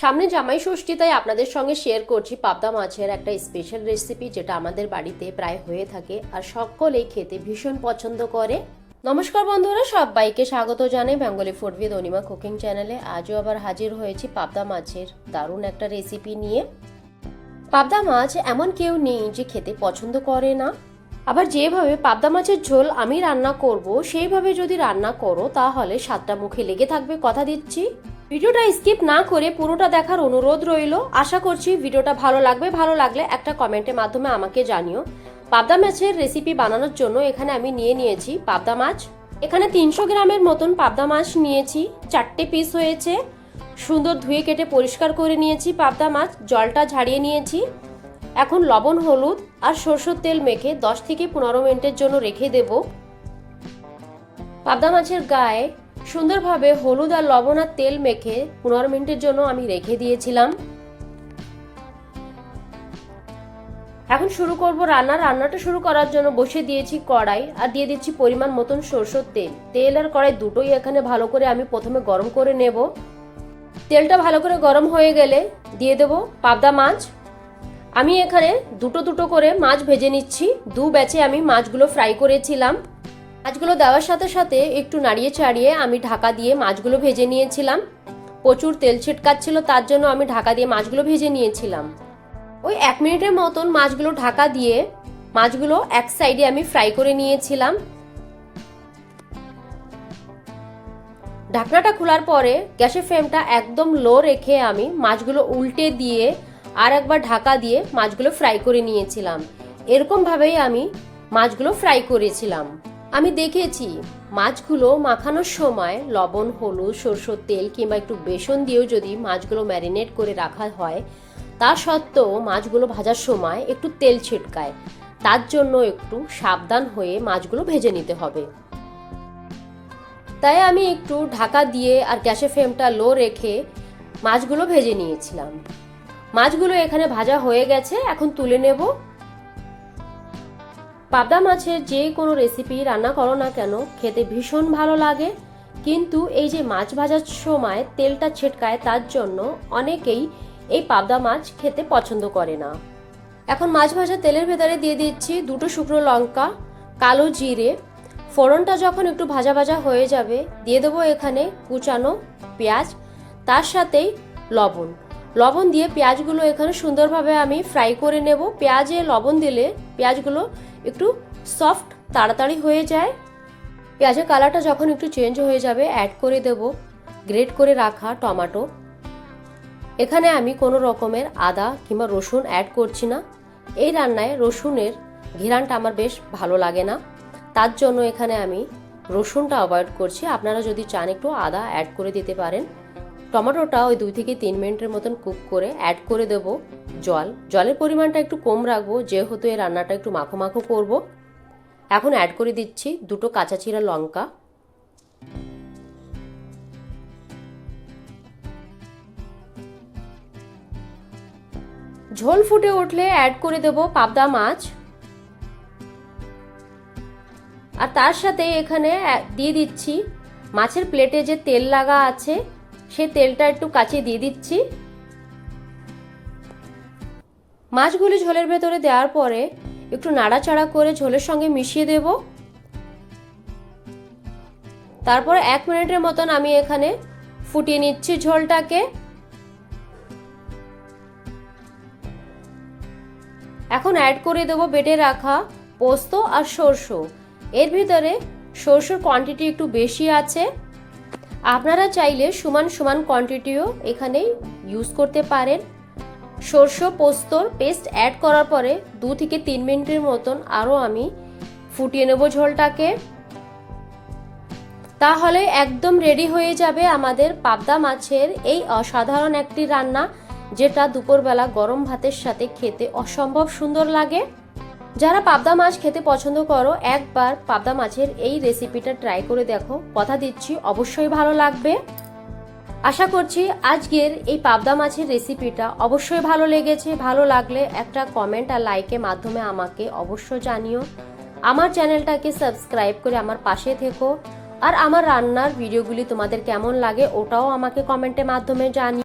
সামনে জামাই ষষ্ঠী, তাই আপনাদের সঙ্গে শেয়ার করছি পাবদা মাছের একটা স্পেশাল রেসিপি যেটা আমাদের বাড়িতে প্রায় হয়ে থাকে আর সকলেই খেতে ভীষণ পছন্দ করে। নমস্কার বন্ধুরা, সবাইকে স্বাগত জানাই Bengali food with Anima cooking চ্যানেলে আজও আবার হাজির হয়েছি পাবদা মাছের দারুণ একটা রেসিপি নিয়ে। পাবদা মাছ এমন কেউ নেই যে খেতে পছন্দ করে না। আবার যেভাবে পাবদা মাছের ঝোল আমি রান্না করব, সেইভাবে যদি রান্না করো, তাহলে স্বাদটা মুখে লেগে থাকবে, কথা দিচ্ছি। ভিডিওটা স্কিপ না করে পুরোটা দেখার অনুরোধ রইল। আশা করছি ভিডিওটা ভালো লাগবে। ভালো লাগলে একটা কমেন্টের মাধ্যমে আমাকে জানিও। পাবদা মাছের রেসিপি বানানোর জন্য এখানে আমি নিয়ে নিয়েছি পাবদা মাছ। এখানে তিনশো গ্রামের মতন পাবদা মাছ নিয়েছি। চারটে পিস হয়েছে। সুন্দর ধুয়ে কেটে পরিষ্কার করে নিয়েছি পাবদা মাছ। জলটা ঝাড়িয়ে নিয়েছি। এখন লবণ, হলুদ আর সরষের তেল মেখে দশ থেকে পনেরো মিনিটের জন্য রেখে দেব। পাবদা মাছের গায়ে সুন্দরভাবে হলুদ আর লবণ আর তেল মেখে পনেরো মিনিটের জন্য আমি রেখে দিয়েছিলাম। এখন শুরু করব রান্না। রান্নাটা শুরু করার জন্য বসে দিয়েছি কড়াই আর দিয়ে দিচ্ছি পরিমাণ মতন সরষের তেল। তেল আর কড়াই দুটোই এখানে ভালো করে আমি প্রথমে গরম করে নেব। তেলটা ভালো করে গরম হয়ে গেলে দিয়ে দেব পাবদা মাছ। আমি এখানে দুটো দুটো করে মাছ ভেজে নিচ্ছি। দু ব্যাচে আমি মাছগুলো ফ্রাই করেছিলাম। মাছগুলো দেওয়ার সাথে সাথে একটু নাড়িয়ে চাড়িয়ে আমি ঢাকা দিয়ে মাছগুলো ভেজে নিয়েছিলাম। প্রচুর তেল ছিটকাচ্ছিল, তার জন্য আমি ঢাকা দিয়ে মাছগুলো ভেজে নিয়েছিলাম। ওই এক মিনিটের মতন মাছগুলো ঢাকা দিয়ে মাছগুলো এক সাইডে আমি ফ্রাই করে নিয়েছিলাম। ঢাকনাটা খোলার পরে গ্যাসের ফ্লেমটা একদম লো রেখে আমি মাছগুলো উল্টে দিয়ে আর একবার ঢাকা দিয়ে মাছগুলো ফ্রাই করে নিয়েছিলাম। এরকমভাবেই আমি মাছগুলো ফ্রাই করেছিলাম। আমি দেখেছি, মাছগুলো মাখানোর সময় লবণ, হলুদ, সরষের তেল কিংবা একটু বেসন দিয়েও যদি মাছগুলো ম্যারিনেট করে রাখা হয়, তা সত্ত্বেও মাছগুলো ভাজার সময় একটু তেল ছিটকায়। তার জন্য একটু সাবধান হয়ে মাছগুলো ভেজে নিতে হবে। তাই আমি একটু ঢাকা দিয়ে আর গ্যাসের ফ্লেমটা লো রেখে মাছগুলো ভেজে নিয়েছিলাম। মাছগুলো এখানে ভাজা হয়ে গেছে, এখন তুলে নেব। পাবদা মাছের যে কোনো রেসিপি রান্না করো না কেন, খেতে ভীষণ ভালো লাগে। কিন্তু এই যে মাছ ভাজার সময় তেলটা ছিটকায়, তার জন্য অনেকেই এই পাবদা মাছ খেতে পছন্দ করে না। এখন মাছ ভাজা তেলের ভেতরে দিয়ে দিচ্ছি দুটো শুকনো লঙ্কা, কালো জিরে। ফোড়নটা যখন একটু ভাজা ভাজা হয়ে যাবে, দিয়ে দেবো এখানে কুচানো পেঁয়াজ, তার সাথেই লবণ। লবণ দিয়ে পেঁয়াজগুলো এখানে সুন্দরভাবে আমি ফ্রাই করে নেব। পেঁয়াজে লবণ দিলে পেঁয়াজগুলো একটু সফট, তাড়াতাড়ি হয়ে যায়। পেঁয়াজের কালারটা যখন একটু চেঞ্জ হয়ে যাবে অ্যাড করে দেব। গ্রেট করে রাখা টমেটো। এখানে আমি কোনো রকমের আদা কিংবা রসুন অ্যাড করছি না। এই রান্নায় রসুনের ঘিরানটা আমার বেশ ভালো লাগে না। তার জন্য এখানে আমি রসুনটা অ্যাভয়েড করছি। আপনারা যদি চান একটু আদা অ্যাড করে দিতে পারেন। টমেটোটা ওই দুই থেকে তিন মিনিটের মতন কুক করে অ্যাড করে দেব জল। জলের পরিমাণটা একটু কম রাখব, যেহেতু এই রান্নাটা একটু মাখো মাখো করব। এখন অ্যাড করে দিচ্ছি দুটো কাঁচা চিরা লঙ্কা। ঝোল ফুটে উঠলে অ্যাড করে দেব পাবদা মাছ। আর তার সাথে এখানে দিয়ে দিচ্ছি মাছের প্লেটে যে তেল লাগা আছে সে তেলটা একটু কাছে দিয়ে দিচ্ছি। মাছগুলি ঝোলের ভেতরে দেওয়ার পরে একটু নাড়াচাড়া করে ঝোলের সঙ্গে মিশিয়ে দেব। তারপরে এক মিনিটের মতন আমি এখানে ফুটিয়ে নিচ্ছি ঝোলটাকে। এখন অ্যাড করে দেবো বেটে রাখা পোস্ত আর সরষে। এর ভিতরে সরষের কোয়ান্টিটি একটু বেশি আছে। আপনারা চাইলে সমান সমান কোয়ান্টিটিও এখানে ইউজ করতে পারেন। সরষে পোস্তর পেস্ট অ্যাড করার পরে দু থেকে তিন মিনিটের মতন আরও আমি ফুটিয়ে নেব ঝোলটাকে। তাহলে একদম রেডি হয়ে যাবে আমাদের পাবদা মাছের এই অসাধারণ একটি রান্না, যেটা দুপুরবেলা গরম ভাতের সাথে খেতে অসম্ভব সুন্দর লাগে। যারা পাবদা মাছ খেতে পছন্দ করো, একবার পাবদা মাছের এই রেসিপিটা ট্রাই করে দেখো। কথা দিচ্ছি, অবশ্যই ভালো লাগবে। আশা করছি আজকের এই পাবদা মাছের রেসিপিটা অবশ্যই ভালো লেগেছে। ভালো লাগলে একটা কমেন্ট আর লাইকের মাধ্যমে আমাকে অবশ্যই জানিও। আমার চ্যানেলটাকে সাবস্ক্রাইব করে আমার পাশে থেকো। আর আমার রান্নার ভিডিওগুলি তোমাদের কেমন লাগে ওটাও আমাকে কমেন্টের মাধ্যমে জানিও।